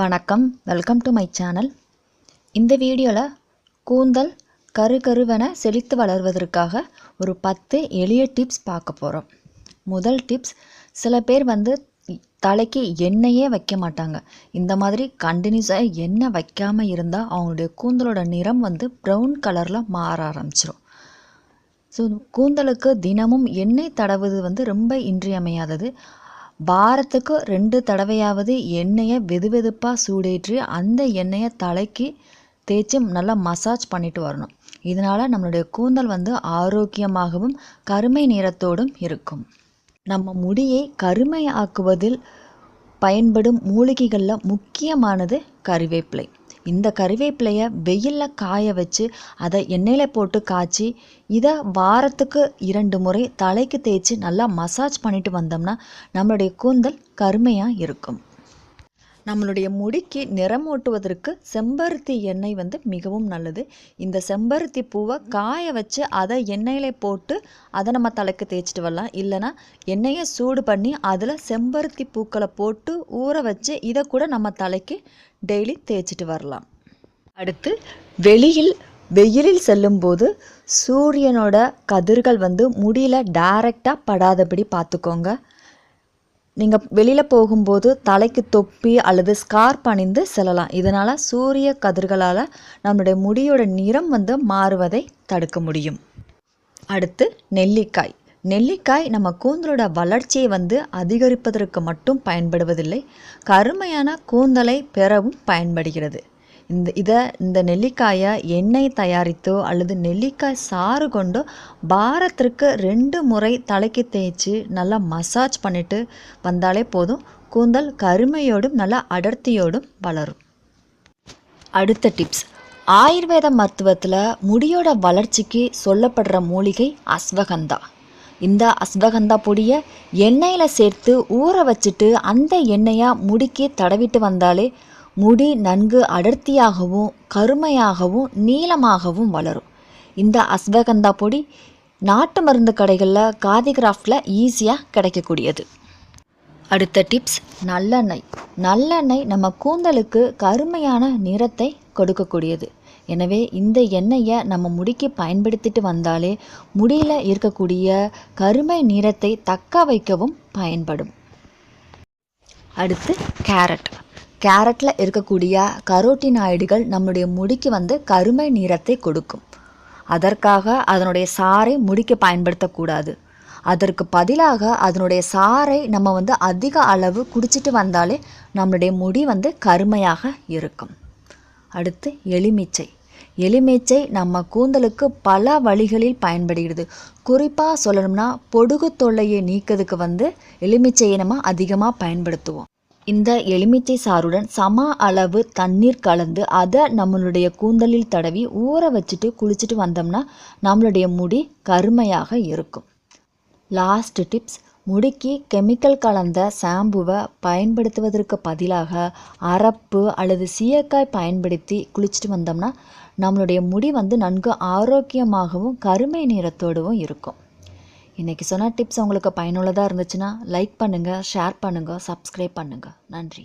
வணக்கம். Welcome to my channel இந்த வீடியோவில் கூந்தல் கரு கருவென செழித்து வளர்வதற்காக ஒரு பத்து எளிய டிப்ஸ் பார்க்க போகிறோம் முதல் டிப்ஸ் சில பேர் வந்து தலைக்கு எண்ணெயே வைக்க மாட்டாங்க. இந்த மாதிரி கண்டினியூஸாக எண்ணெய் வைக்காமல் இருந்தால் அவங்களுடைய கூந்தலோட நிறம் வந்து ப்ரௌன் கலரில் மாற ஆரம்பிச்சிடும் ஸோ கூந்தலுக்கு தினமும் எண்ணெய் தடவுவது வந்து ரொம்ப இன்றியமையாதது. வாரத்துக்கு ரெண்டு தடவையாவது எண்ணெயை வெது வெதுப்பாக சூடேற்றி அந்த எண்ணெயை தலைக்கு தேய்ச்சி நல்லா மசாஜ் பண்ணிட்டு வரணும். இதனால் நம்மளுடைய கூந்தல் வந்து ஆரோக்கியமாகவும் கருமை நிறத்தோடும் இருக்கும். நம்ம முடியை கருமை ஆக்குவதில் பயன்படும் மூலிகைகளில் முக்கியமானது கறிவேப்பிலை இந்த கறிவேப்பிலையை வெயிலில் காய வச்சு அதை எண்ணெயில் போட்டு காய்ச்சி இதை வாரத்துக்கு இரண்டு முறை தலைக்கு தேய்ச்சி நல்லா மசாஜ் பண்ணிட்டு வந்தோம்னா நம்மளுடைய கூந்தல் கருமையாக இருக்கும். நம்மளுடைய முடிக்கு நிறமூட்டுவதற்கு செம்பருத்தி எண்ணெய் வந்து மிகவும் நல்லது. இந்த செம்பருத்தி பூவை காய வச்சு அதை எண்ணெயில் போட்டு அதை நம்ம தலைக்கு தேய்ச்சிட்டு வரலாம். இல்லைனா எண்ணெயை சூடு பண்ணி அதில் செம்பருத்தி பூக்களை போட்டு ஊற வச்சு இதை கூட நம்ம தலைக்கு டெய்லி தேய்ச்சிட்டு வரலாம். அடுத்து வெளியில் வெயிலில் செல்லும்போது சூரியனோட கதிர்கள் வந்து முடியில் டைரெக்டாக படாதபடி பார்த்துக்கோங்க. நீங்கள் வெளியில் போகும்போது தலைக்கு தொப்பி அல்லது ஸ்கார்ப் அணிந்து செல்லலாம். இதனால் சூரிய கதிர்களால் நம்மளுடைய முடியோட நிறம் வந்து மாறுவதை தடுக்க முடியும். அடுத்து நெல்லிக்காய். நெல்லிக்காய் நம்ம கூந்தலோட வளர்ச்சியை வந்து அதிகரிப்பதற்கு மட்டும் பயன்படுவதில்லை. கருமையான கூந்தலை பெறவும் பயன்படுகிறது. இந்த இதை இந்த நெல்லிக்காயை எண்ணெய் தயாரித்தோ அல்லது நெல்லிக்காய் சாறு கொண்டோ வாரத்திற்கு ரெண்டு முறை தலைக்கு தேய்ச்சி நல்லா மசாஜ் பண்ணிட்டு வந்தாலே போதும். கூந்தல் கருமையோடும் நல்லா அடர்த்தியோடும் வளரும். அடுத்த டிப்ஸ் ஆயுர்வேத மருத்துவத்தில் முடியோட வளர்ச்சிக்கு சொல்லப்படுற மூலிகை அஸ்வகந்தா. இந்த அஸ்வகந்தா பொடியை எண்ணெயில் சேர்த்து ஊற வச்சுட்டு அந்த எண்ணெயாக முடிக்கி தடவிட்டு வந்தாலே முடி நன்கு அடர்த்தியாகவும் கருமையாகவும் நீளமாகவும் வளரும். இந்த அஸ்வகந்தா பொடி நாட்டு மருந்து கடைகளில் காதிகிராஃப்டில் ஈஸியாக கிடைக்கக்கூடியது. அடுத்த டிப்ஸ் நல்லெண்ணெய். நல்லெண்ணெய் நம்ம கூந்தலுக்கு கருமையான நிறத்தை கொடுக்கக்கூடியது. எனவே இந்த எண்ணெயை நம்ம முடிக்கு பயன்படுத்திட்டு வந்தாலே முடியில் இருக்கக்கூடிய கருமை நிறத்தை தக்க வைக்கவும் பயன்படும். அடுத்து கேரட். கேரட்டில் இருக்கக்கூடிய கரோட்டினாய்டுகள் நம்முடைய முடிக்கு வந்து கருமை நிறத்தை கொடுக்கும். அதற்காக அதனுடைய சாறை முடிக்க பயன்படுத்தக்கூடாது. அதற்கு பதிலாக அதனுடைய சாறை நம்ம வந்து அதிக அளவு குடிச்சிட்டு வந்தாலே நம்மளுடைய முடி வந்து கருமையாக இருக்கும். அடுத்து எலுமிச்சை. எலுமிச்சை நம்ம கூந்தலுக்கு பல வழிகளில் பயன்படுகிறது. குறிப்பாக சொல்லணும்னா பொடுகு தொல்லையை நீக்கிறதுக்கு வந்து எலுமிச்சையை நம்ம அதிகமாக பயன்படுத்துவோம். இந்த எலுமிச்சை சாறுடன் சம அளவு தண்ணீர் கலந்து அதை நம்மளுடைய கூந்தலில் தடவி ஊற வச்சுட்டு குளிச்சுட்டு வந்தோம்னா நம்மளுடைய முடி கருமையாக இருக்கும். லாஸ்ட் டிப்ஸ் முடிக்கு கெமிக்கல் கலந்த ஷாம்புவை பயன்படுத்துவதற்கு பதிலாக அரப்பு அல்லது சீயக்காய் பயன்படுத்தி குளிச்சுட்டு வந்தோம்னா நம்மளுடைய முடி வந்து நன்கு ஆரோக்கியமாகவும் கருமை நிறத்தோடவும் இருக்கும். இன்றைக்கி சொன்ன டிப்ஸ் உங்களுக்கு பயனுள்ளதாக இருந்துச்சுன்னா லைக் பண்ணுங்கள் ஷேர் பண்ணுங்கள் சப்ஸ்கிரைப் பண்ணுங்கள் நன்றி.